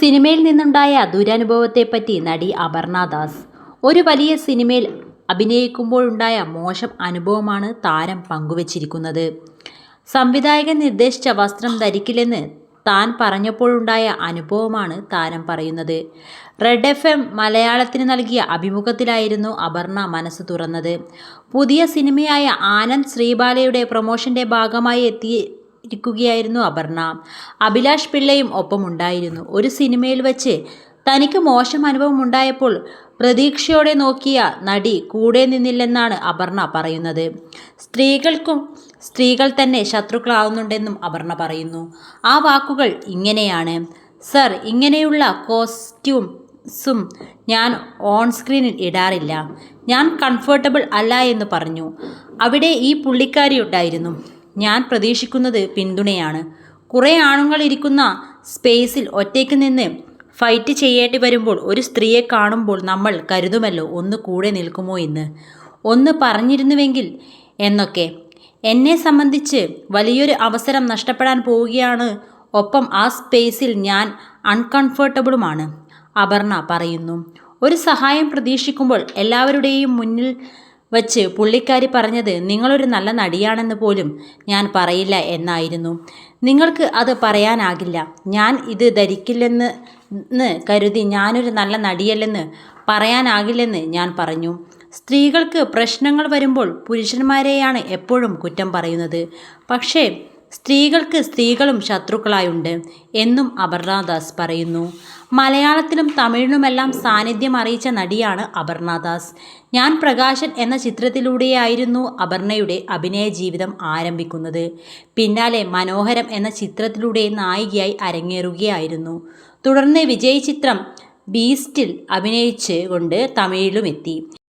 സിനിമയിൽ നിന്നുണ്ടായ ദുരനുഭവത്തെപ്പറ്റി നടി അപർണ ദാസ്. ഒരു വലിയ സിനിമയിൽ അഭിനയിക്കുമ്പോഴുണ്ടായ മോശം അനുഭവമാണ് താരം പങ്കുവച്ചിരിക്കുന്നത്. സംവിധായകൻ നിർദ്ദേശിച്ച വസ്ത്രം ധരിക്കില്ലെന്ന് താൻ പറഞ്ഞപ്പോഴുണ്ടായ അനുഭവമാണ് താരം പറയുന്നത്. റെഡ് എഫ് എം മലയാളത്തിന് നൽകിയ അഭിമുഖത്തിലായിരുന്നു അപർണ മനസ്സ് തുറന്നത്. പുതിയ സിനിമയായ ആനന്ദ് ശ്രീബാലയുടെ പ്രൊമോഷന്റെ ഭാഗമായി എത്തി ഇരിക്കുകയായിരുന്നു അപർണ. അഭിലാഷ് പിള്ളയും ഒപ്പമുണ്ടായിരുന്നു. ഒരു സിനിമയിൽ വെച്ച് തനിക്ക് മോശം അനുഭവം ഉണ്ടായപ്പോൾ പ്രതീക്ഷയോടെ നോക്കിയ നടി കൂടെ നിന്നില്ലെന്നാണ് അപർണ പറയുന്നത്. സ്ത്രീകൾക്കും സ്ത്രീകൾ തന്നെ ശത്രുക്കളാവുന്നുണ്ടെന്നും അപർണ പറയുന്നു. ആ വാക്കുകൾ ഇങ്ങനെയാണ്. സർ ഇങ്ങനെയുള്ള കോസ്റ്റ്യൂംസും ഞാൻ ഓൺ സ്ക്രീനിൽ ഇടാറില്ല. ഞാൻ കംഫർട്ടബിൾ അല്ല എന്ന് പറഞ്ഞു. അവിടെ ഈ പുള്ളിക്കാരി ഉണ്ടായിരുന്നു ഞാൻ പ്രതീക്ഷിക്കുന്നത് പിന്തുണയാണ്. കുറേ ആണുങ്ങൾ ഇരിക്കുന്ന സ്പേസിൽ ഒറ്റയ്ക്ക് നിന്ന് ഫൈറ്റ് ചെയ്യേണ്ടി വരുമ്പോൾ ഒരു സ്ത്രീയെ കാണുമ്പോൾ നമ്മൾ കരുതുമല്ലോ ഒന്ന് കൂടെ നിൽക്കുമോ എന്ന്? ഒന്ന് പറഞ്ഞിരുന്നുവെങ്കിൽ എന്നൊക്കെ. എന്നെ സംബന്ധിച്ച് വലിയൊരു അവസരം നഷ്ടപ്പെടാൻ പോവുകയാണ്. ഒപ്പം ആ സ്പേസിൽ ഞാൻ അൺകംഫർട്ടബിളുമാണ് അപർണ പറയുന്നു. ഒരു സഹായം പ്രതീക്ഷിക്കുമ്പോൾ എല്ലാവരുടെയും മുന്നിൽ വച്ച് പുള്ളിക്കാരി പറഞ്ഞത് നിങ്ങളൊരു നല്ല നടിയാണെന്ന് പോലും ഞാൻ പറയില്ല എന്നായിരുന്നു. നിങ്ങൾക്ക് അത് പറയാനാകില്ല. ഞാൻ ഇത് ധരിക്കില്ലെന്ന് ന്ന് കരുതി ഞാനൊരു നല്ല നടിയല്ലെന്ന് പറയാനാകില്ലെന്ന് ഞാൻ പറഞ്ഞു. സ്ത്രീകൾക്ക് പ്രശ്നങ്ങൾ വരുമ്പോൾ പുരുഷന്മാരെയാണ് എപ്പോഴും കുറ്റം പറയുന്നത്. പക്ഷേ സ്ത്രീകൾക്ക് സ്ത്രീകളും ശത്രുക്കളായുണ്ട് എന്നും അപർണദാസ് പറയുന്നു. മലയാളത്തിലും തമിഴിലുമെല്ലാം സാന്നിധ്യം അറിയിച്ച നടിയാണ് അപർണദാസ്. ഞാൻ പ്രകാശൻ എന്ന ചിത്രത്തിലൂടെയായിരുന്നു അപർണയുടെ അഭിനയ ജീവിതം ആരംഭിക്കുന്നത്. പിന്നാലെ മനോഹരം എന്ന ചിത്രത്തിലൂടെ നായികയായി അരങ്ങേറുകയായിരുന്നു. തുടർന്ന് വിജയ് ചിത്രം ബീസ്റ്റിൽ അഭിനയിച്ച് കൊണ്ട് തമിഴിലുമെത്തി.